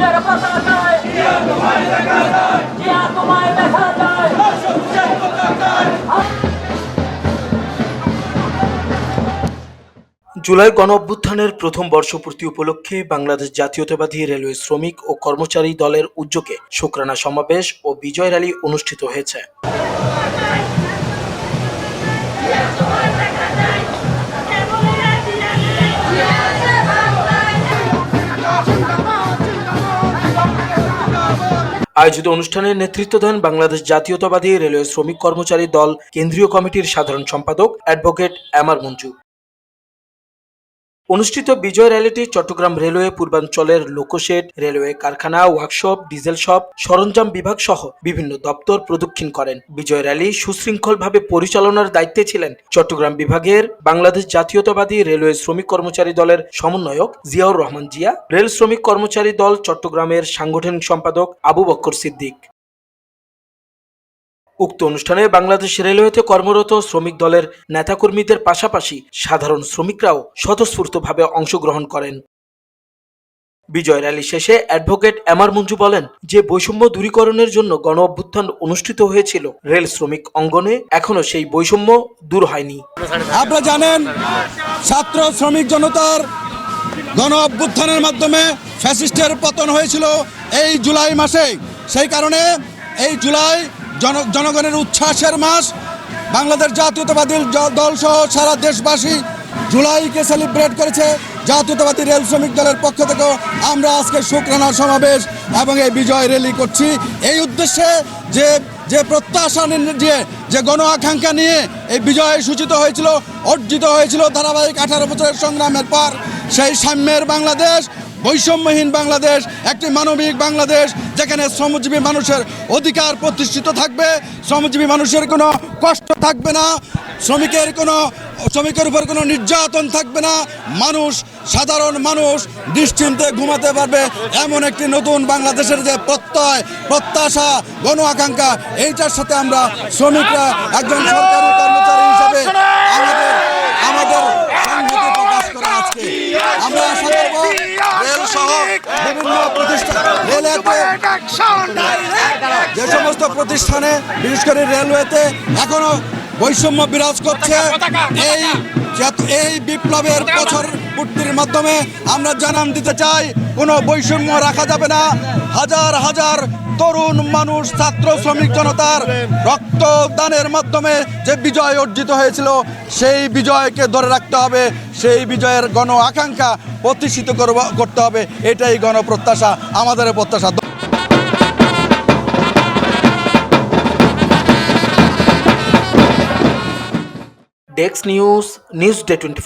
যায়। জুলাই গণ অভ্যুত্থানের প্রথম বর্ষপূর্তি উপলক্ষে বাংলাদেশ জাতীয়তাবাদী রেলওয়ে শ্রমিক ও কর্মচারী দলের উদ্যোগে শুক্রানা সমাবেশ ও বিজয় র্যালি অনুষ্ঠিত হয়েছে। আয়োজিত অনুষ্ঠানের নেতৃত্ব দেন বাংলাদেশ জাতীয়তাবাদী রেলওয়ে শ্রমিক কর্মচারী দল, কেন্দ্রীয় কমিটির সাধারণ সম্পাদক, অ্যাডভোকেট এম আর মঞ্জু। অনুষ্ঠিত বিজয় র্যালিটি চট্টগ্রাম রেলওয়ে পূর্বাঞ্চলের লোকোশেড রেলওয়ে কারখানা, ওয়ার্কশপ, ডিজেল শপ, সরঞ্জাম বিভাগ সহ বিভিন্ন দপ্তর প্রদক্ষিণ করেন। বিজয় র্যালি সুশৃঙ্খলভাবে পরিচালনার দায়িত্বে ছিলেন চট্টগ্রাম বিভাগের বাংলাদেশ জাতীয়তাবাদী রেলওয়ে শ্রমিক কর্মচারী দলের সমন্বয়ক জিয়াউর রহমান জিয়া, রেল শ্রমিক কর্মচারী দল চট্টগ্রামের সাংগঠনিক সম্পাদক আবু বক্কর সিদ্দিক। উক্ত অনুষ্ঠানে বাংলাদেশ রেলওয়েতে কর্মরত শ্রমিক দলের নেতাকর্মীদের পাশাপাশি সাধারণ শ্রমিকরাও স্বতঃস্ফূর্তভাবে অংশগ্রহণ করেন। বিজয় র্যালি শেষে অ্যাডভোকেট এমার মঞ্জু বলেন যে বৈষম্য দূরীকরণের জন্য গণ অভ্যুত্থান অনুষ্ঠিত হয়েছিল। রেল শ্রমিক অঙ্গনে এখনও সেই বৈষম্য দূর হয়নি। আপনারা জানেন, ছাত্র শ্রমিক জনতার গণ অভ্যুত্থানের মাধ্যমে ফ্যাসিস্টের পতন হয়েছিল এই জুলাই মাসে সেই কারণে এই জুলাই জনগণের উচ্ছ্বাসের মাস। বাংলাদেশ জাতীয়তাবাদী জ- দল সহ সারা দেশবাসী জুলাইকে সেলিব্রেট করেছে। জাতীয়তাবাদী রেল শ্রমিক দলের পক্ষ থেকেও আমরা আজকে শুক্রানা সমাবেশ এবং এই বিজয় র্যালি করছি। এই উদ্দেশ্যে যে যে প্রত্যাশা নিয়ে যে গণ আকাঙ্ক্ষা নিয়ে এই বিজয় সূচিত হয়েছিল, অর্জিত হয়েছিল ধারাবাহিক আঠারো বছরের সংগ্রামের পর, সেই সাম্যের বাংলাদেশ। বৈষম্যহীন বাংলাদেশ, একটি মানবিক বাংলাদেশ, যেখানে শ্রমজীবী মানুষের অধিকার প্রতিষ্ঠিত থাকবে। শ্রমজীবী মানুষের কোনো কষ্ট থাকবে না, শ্রমিকের কোনো, শ্রমিকের উপর কোনো নির্যাতন থাকবে না। মানুষ, সাধারণ মানুষ নিশ্চিন্তে ঘুমাতে পারবে এমন একটি নতুন বাংলাদেশের যে প্রত্যয়, প্রত্যাশা, গণ আকাঙ্ক্ষা, এইটার সাথে আমরা শ্রমিকরা একজন সরকারি কর্মচারী হিসাবে আমাদের আমাদের সংহতি প্রকাশ করা আজকে আমরা আশা করব রেল সহ বিভিন্ন প্রতিষ্ঠান রেলওয়েতে যে সমস্ত প্রতিষ্ঠানে বিশেষ করে রেলওয়েতে এখনও বৈষম্য বিরাজ করছে এই এই বিপ্লবের বছর পূর্তির মাধ্যমে আমরা জানান দিতে চাই কোনো বৈষম্য রাখা যাবে না। হাজার হাজার তরুণ মানুষ ছাত্র শ্রমিক জনতার রক্তদানের মাধ্যমে যে বিজয় অর্জিত হয়েছিল সেই বিজয়কে ধরে রাখতে হবে। সেই বিজয়ের গণ আকাঙ্ক্ষা প্রতিষ্ঠিত করতে হবে। এটাই গণপ্রত্যাশা আমাদের প্রত্যাশা। desk news news day twenty